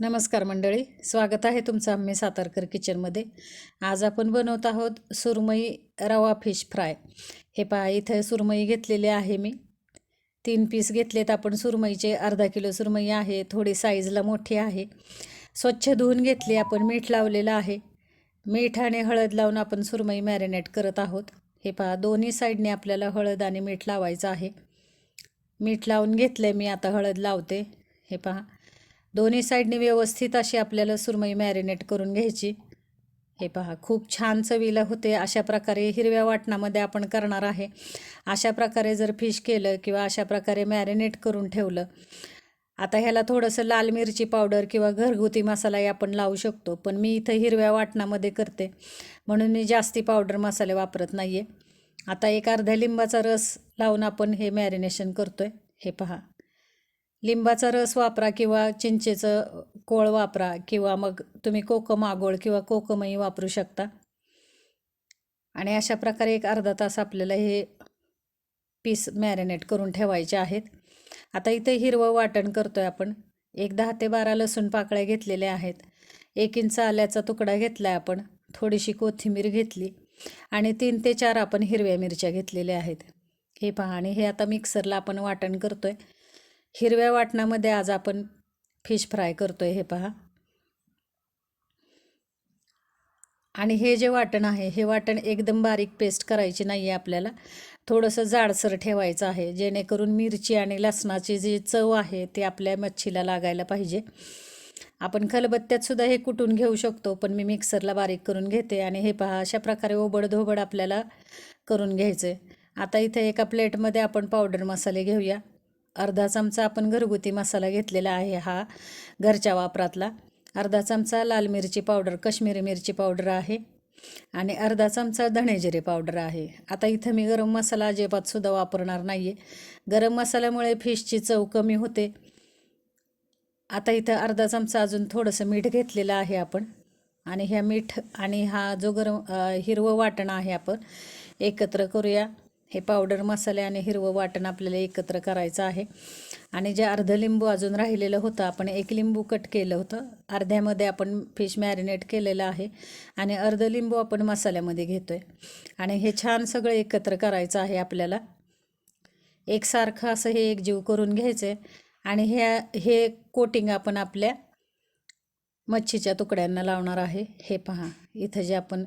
नमस्कार मंडळी स्वागत आहे तुमचं आम्ही सातारकर किचनमध्ये. आज आपण बनवत आहोत सुरमई रवा फिश फ्राय. हे पहा इथं सुरमई घेतलेली आहे मी. तीन पीस घेतलेत आपण सुरमईचे अर्धा किलो सुरमई आहे थोडी साईजला मोठी आहे. स्वच्छ धुवून घेतली आपण मीठ लावलेलं आहे. मीठ आणि हळद लावून आपण सुरमई मॅरिनेट करत आहोत. हे पहा दोन्ही साईडने आपल्याला हळद आणि मीठ लावायचं आहे. मीठ लावून घेतलं मी आता हळद लावते. हे पहा दोन्ही साईडनी व्यवस्थित अशी आपल्याला सुरमई मॅरिनेट करून घ्यायची. हे पहा खूप छान चवीला होते. अशा प्रकारे हिरव्या वाटणामध्ये आपण करणार आहे. अशा प्रकारे जर फिश केलं किंवा अशा प्रकारे मॅरिनेट करून ठेवलं आता ह्याला थोडंसं लाल मिरची पावडर किंवा घरगुती मसालाही आपण लावू शकतो. पण मी इथं हिरव्या वाटणामध्ये करते. म्हणून मी जास्ती पावडर मसाले वापरत नाही आहे आता एक अर्ध्या लिंबाचा रस लावून आपण हे मॅरिनेशन करतो आहे हे पहा. लिंबाचा रस वापरा किंवा चिंचेचं कोळ वापरा किंवा मग तुम्ही कोकम आगोळ किंवा कोकमही वापरू शकता. आणि अशा प्रकारे एक अर्धा तास आपल्याला हे पीस मॅरिनेट करून ठेवायचे आहेत. आता इथे हिरवं वाटण करतो आहे आपण. एक दहा ते बारा लसूण पाकळ्या घेतलेल्या आहेत. एक इंच आल्याचा तुकडा घेतला आहे आपण. थोडीशी कोथिंबीर घेतली. आणि तीन ते चार आपण हिरव्या मिरच्या घेतलेल्या आहेत. हे पहा आणि हे आता मिक्सरला आपण वाटण करतो आहे हिरव्या वाटणामध्ये आज आपण फिश फ्राय करतोय हे पहा. आणि हे जे वाटण आहे हे वाटण एकदम बारीक पेस्ट करायची नाही आहे आपल्याला. थोडंसं जाडसर ठेवायचं आहे जेणेकरून मिरची आणि लसणाची जी चव आहे ती आपल्या मच्छीला लागायला पाहिजे. आपण खलबत्त्यातसुद्धा हे कुटून घेऊ शकतो पण मी मिक्सरला बारीक करून घेते आणि हे पहा अशा प्रकारे ओबड धोबड आपल्याला करून घ्यायचं आहे आता इथे एका प्लेटमध्ये आपण पावडर मसाले घेऊया. अर्धा चमचा आपण घरगुती मसाला घेतलेला आहे हा घरच्या वापरातला. अर्धा चमचा लाल मिरची पावडर कश्मीरी मिरची पावडर आहे आणि अर्धा चमचा धणेजिरे पावडर आहे. आता इथं मी गरम मसाला अजिबातसुद्धा वापरणार नाही आहे गरम मसाल्यामुळे फिशची चव कमी होते. आता इथं अर्धा चमचा अजून थोडंसं मीठ घेतलेलं आहे आपण आणि ह्या मीठ आणि हा जो गरम हिरवं वाटण आहे आपण एकत्र करूया. हे पावडर मसाले आणि हिरवं वाटण आपल्याला एकत्र करायचं आहे. आणि जे अर्ध लिंबू अजून राहिलेलं होतं आपण एक लिंबू कट केलं होतं. अर्ध्यामध्ये आपण फिश मॅरिनेट केलेलं आहे आणि अर्ध लिंबू आपण मसाल्यामध्ये घेतो आहे आणि हे छान सगळं एकत्र करायचं आहे आपल्याला. एकसारखं असं हे एकजीव करून घ्यायचं आहे आणि ह्या हे कोटिंग आपण आपल्या मच्छीच्या तुकड्यांना लावणार आहे. हे पहा इथं जे आपण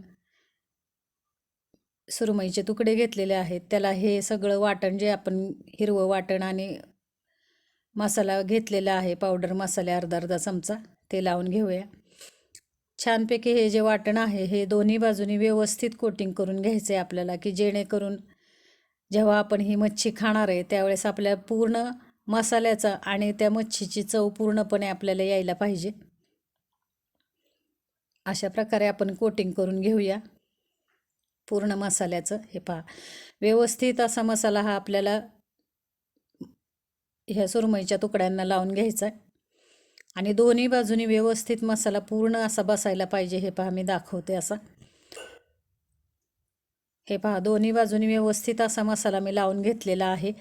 सुरमईचे तुकडे घेतलेले आहेत त्याला हे सगळं वाटण जे आपण हिरवं वाटण आणि मसाला घेतलेला आहे पावडर मसाले अर्धा अर्धा चमचा ते लावून घेऊया. छानपैकी हे जे वाटण आहे हे दोन्ही बाजूनी व्यवस्थित कोटिंग करून घ्यायचं आहे आपल्याला की जेणेकरून जेव्हा आपण ही मच्छी खाणार आहे त्यावेळेस आपल्या पूर्ण मसाल्याचा आणि त्या मच्छीची चव पूर्णपणे आपल्याला यायला पाहिजे. अशा प्रकारे आपण कोटिंग करून घेऊया. पूर्ण मसाल्याचं हे पहा. व्यवस्थित असा मसाला हा आपल्याला ह्या सुरमईच्या तुकड्यांना लावून घ्यायचा आहे आणि दोन्ही बाजूनी व्यवस्थित मसाला पूर्ण असा बसायला पाहिजे हे पहा मी दाखवते असा. हे पहा दोन्ही बाजूनी व्यवस्थित असा मसाला मी लावून घेतलेला आहे.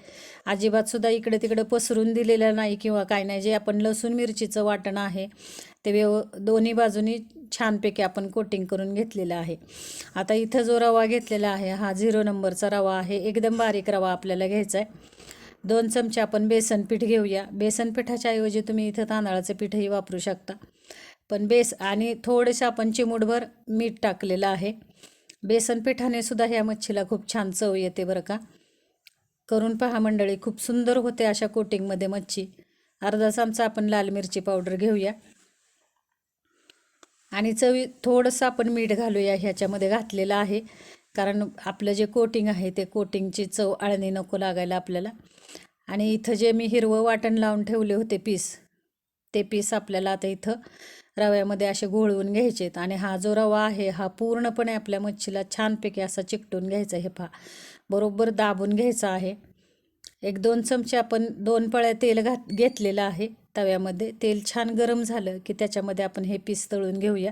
अजिबातसुद्धा इकडे तिकडे पसरून दिलेला नाही किंवा काय नाही जे आपण लसूण मिरचीचं वाटण आहे ते व्यव दोन्ही बाजूनी छानपैकी आपण कोटिंग करून घेतलेलं आहे. आता इथं जो रवा घेतलेला आहे हा झिरो नंबरचा रवा आहे. एकदम बारीक रवा आपल्याला घ्यायचा आहे दोन चमचे आपण बेसन पीठ घेऊया. बेसन पिठाच्या ऐवजी तुम्ही इथं तांदळाचं पीठही वापरू शकता. पण बेस आणि थोडंसं आपण चिमूटभर मीठ टाकलेलं आहे. बेसन पिठाने सुद्धा ह्या मच्छीला खूप छान चव येते बरं का. करून पहा मंडळी खूप सुंदर होते अशा कोटिंगमध्ये मच्छी. अर्धा चमचा आपण लाल मिरची पावडर घेऊया. आणि चवी थोडंसं आपण मीठ घालूया ह्याच्यामध्ये घातलेलं आहे. कारण आपलं जे कोटिंग आहे ते कोटिंगची चव आळणी नको लागायला आपल्याला. आणि इथं जे मी हिरवं वाटण लावून ठेवले होते पीस ते पीस आपल्याला आता इथं रव्यामध्ये असे घोळवून घ्यायचेत. आणि हा जो रवा आहे हा पूर्णपणे आपल्या मच्छीला छानपैकी असा चिकटून घ्यायचा हे पहा बरोबर दाबून घ्यायचा आहे. एक दोन चमचे आपण दोन पळ्या तेल घात घेतलेलं आहे तव्यामध्ये. तेल छान गरम झालं की त्याच्यामध्ये आपण हे पीस तळून घेऊया.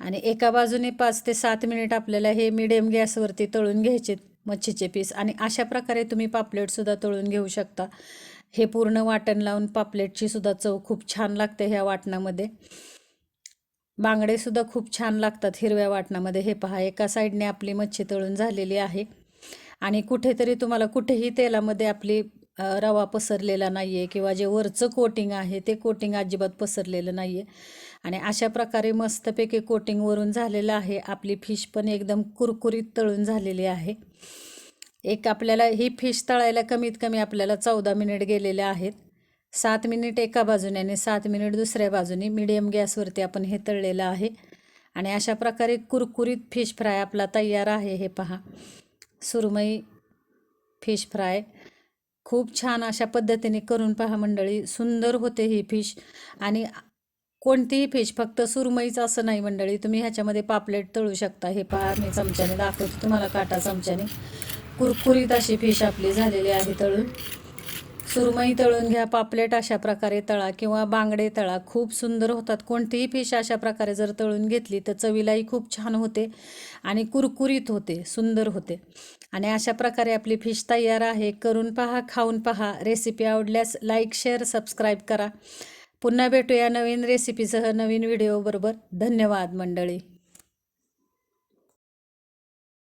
आणि एका बाजूने पाच ते सात मिनिट आपल्याला हे मिडियम गॅसवरती तळून घ्यायचे मच्छीचे पीस. आणि अशा प्रकारे तुम्ही पापलेटसुद्धा तळून घेऊ शकता. हे पूर्ण वाटण लावून पापलेटची सुद्धा चव खूप छान लागते ह्या वाटणामध्ये. बांगडेसुद्धा खूप छान लागतात हिरव्या वाटणामध्ये. हे पहा एका साईडने आपली मच्छी तळून झालेली आहे. आणि कुठेतरी तुम्हाला कुठेही तेलामध्ये आपली रवा पसरलेला नाही आहे किंवा जे वरचं कोटिंग आहे ते कोटिंग अजिबात पसरलेलं नाही आहे आणि अशा प्रकारे मस्तपैकी कोटिंगवरून झालेलं आहे. आपली फिश पण एकदम कुरकुरीत तळून झालेली आहे. एक आपल्याला ही फिश तळायला कमीत कमी आपल्याला चौदा मिनिट गेलेले आहेत. सात मिनिट एका बाजूने आणि सात मिनिट दुसऱ्या बाजूने मिडियम गॅसवरती आपण हे तळलेलं आहे. आणि अशा प्रकारे कुरकुरीत फिश फ्राय आपला तयार आहे हे पहा. Surmai fish fry. खूप छान अशा पद्धतीने करून पहा मंडळी सुंदर होते ही फिश. आणि कोणतीही फिश फक्त सुरमईच असं नाही मंडळी तुम्ही ह्याच्यामध्ये पापलेट तळू शकता. हे पहा मी चमच्याने दाखवते तुम्हाला काटा चमच्याने. कुरकुरीत अशी फिश आपली झालेली आहे तळून. सुरमई तळून घ्या पापलेट अशा प्रकारे तळा किंवा बांगडे तळा. खूप सुंदर होतात. कोणतीही फिश अशा प्रकारे जर तळून घेतली तर चवीलाही खूप छान होते आणि कुरकुरीत होते सुंदर होते. आणि अशा प्रकारे आपली फिश तयार आहे. करून पहा खाऊन पहा. रेसिपी आवडल्यास लाईक शेअर सबस्क्राईब करा. पुन्हा भेटूया नवीन रेसिपीसह नवीन व्हिडिओबरोबर. धन्यवाद मंडळी.